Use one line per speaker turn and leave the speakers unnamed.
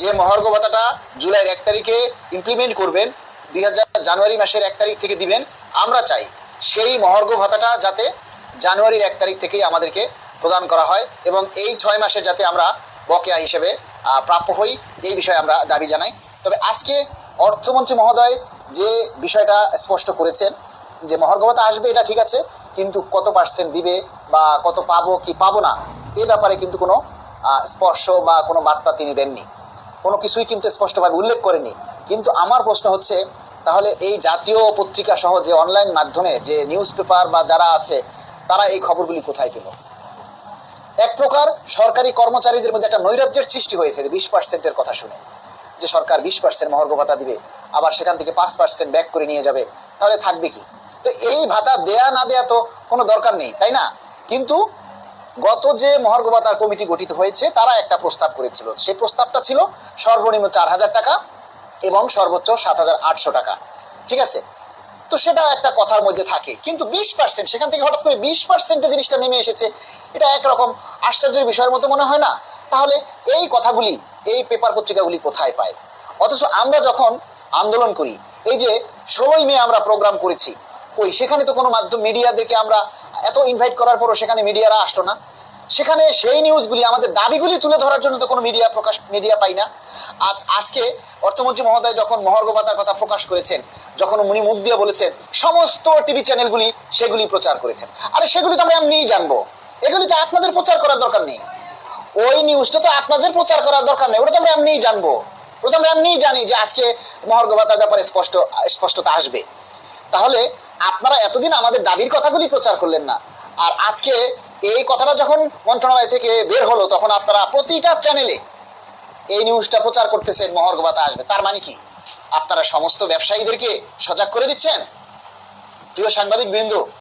যে মহার্ঘ ভাতাটা জুলাইয়ের এক তারিখে ইমপ্লিমেন্ট করবেন দুই হাজার জানুয়ারি মাসের এক তারিখ থেকে দিবেন, আমরা চাই সেই মহার্ঘ ভাতাটা যাতে জানুয়ারির এক তারিখ থেকেই আমাদেরকে প্রদান করা হয় এবং এই ছয় মাসে যাতে আমরা বকেয়া হিসেবে প্রাপ্য হই, এই বিষয়ে আমরা দাবি জানাই। তবে আজকে অর্থমন্ত্রী মহোদয় যে বিষয়টা স্পষ্ট করেছেন যে মহার্ঘ ভাতা আসবে, এটা ঠিক আছে, কিন্তু কত পার্সেন্ট দিবে বা কত পাবো কি পাবো না, এ ব্যাপারে কিন্তু কোনো স্পর্শ বা কোনো বার্তা তিনি দেননি। কোনো কিছুই কিন্তু স্পষ্টভাবে উল্লেখ করেনি। কিন্তু আমার প্রশ্ন হচ্ছে, তাহলে এই জাতীয় পত্রিকা সহ যে অনলাইন মাধ্যমে যে নিউজ পেপার বা যারা আছে, তারা এই খবরগুলি কোথায় পেল? এক প্রকার সরকারি কর্মচারীদের মধ্যে একটা নৈরাজ্যের সৃষ্টি হয়েছে বিশ পার্সেন্টের কথা শুনে। যে সরকার বিশ পার্সেন্ট মহর্ঘ ভাতা দিবে, আবার সেখান থেকে পাঁচ পার্সেন্ট ব্যাক করে নিয়ে যাবে, তাহলে থাকবে কি? তো এই ভাতা দেয়া না দেয়া তো কোনো দরকার নেই, তাই না? কিন্তু গত যে মহার্ঘ ভাতার কমিটি গঠিত হয়েছে, তারা একটা প্রস্তাব করেছিল। সেই প্রস্তাবটা ছিল সর্বনিম্ন চার হাজার টাকা এবং সর্বোচ্চ সাত হাজার আটশো টাকা। ঠিক আছে? তো সেটা একটা কথার মধ্যে থাকে। কিন্তু বিশ পার্সেন্ট সেখান থেকে হঠাৎ করে বিশ পার্সেন্টে জিনিসটা নেমে এসেছে, এটা একরকম আশ্চর্যের বিষয়ের মতো মনে হয় না? তাহলে এই কথাগুলি, এই পেপার পত্রিকাগুলি কোথায় পায়? অথচ আমরা যখন আন্দোলন করি, এই যে ষোলোই মে আমরা প্রোগ্রাম করেছি ওই সেখানে তো কোনো মাধ্যম মিডিয়াদেরকে আমরা এত ইনভাইট করার পরও সেখানে মিডিয়ারা আসতো না। সেখানে সেই নিউজগুলি আমাদের দাবিগুলি তুলে ধরার জন্য তো কোনো মিডিয়া প্রকাশ মিডিয়া পাই না। আজ, আজকে অর্থমন্ত্রী মহোদয় যখন মহর্ঘ ভাতার কথা প্রকাশ করেছেন, যখন উনি মুখ দিয়ে বলেছেন, সমস্ত টিভি চ্যানেলগুলি সেগুলি প্রচার করেছেন। আরে সেগুলি তো আমরা এমনিই জানব। এগুলি তো আপনাদের প্রচার করার দরকার নেই। ওই নিউজটা তো আপনাদের প্রচার করার দরকার নেই, ওটা তো আমরা এমনিই জানব। ওটা তো আমরা এমনিই জানি যে আজকে মহর্ঘ ভাতার ব্যাপারে স্পষ্ট, স্পষ্টতা আসবে। তাহলে আপনারা এতদিন আমাদের দাবির কথাগুলি প্রচার করলেন না। আর আজকে এই কথাটা যখন মন্ত্রণালয় থেকে বের হলো, তখন আপনারা প্রতিটা চ্যানেলে এই নিউজটা প্রচার করতেছেন, মহর্ঘ ভাতা আসবে। তার মানে কি? আপনারা সমস্ত ব্যবসায়ীদেরকে সজাগ করে দিচ্ছেন? প্রিয় সাংবাদিক বৃন্দ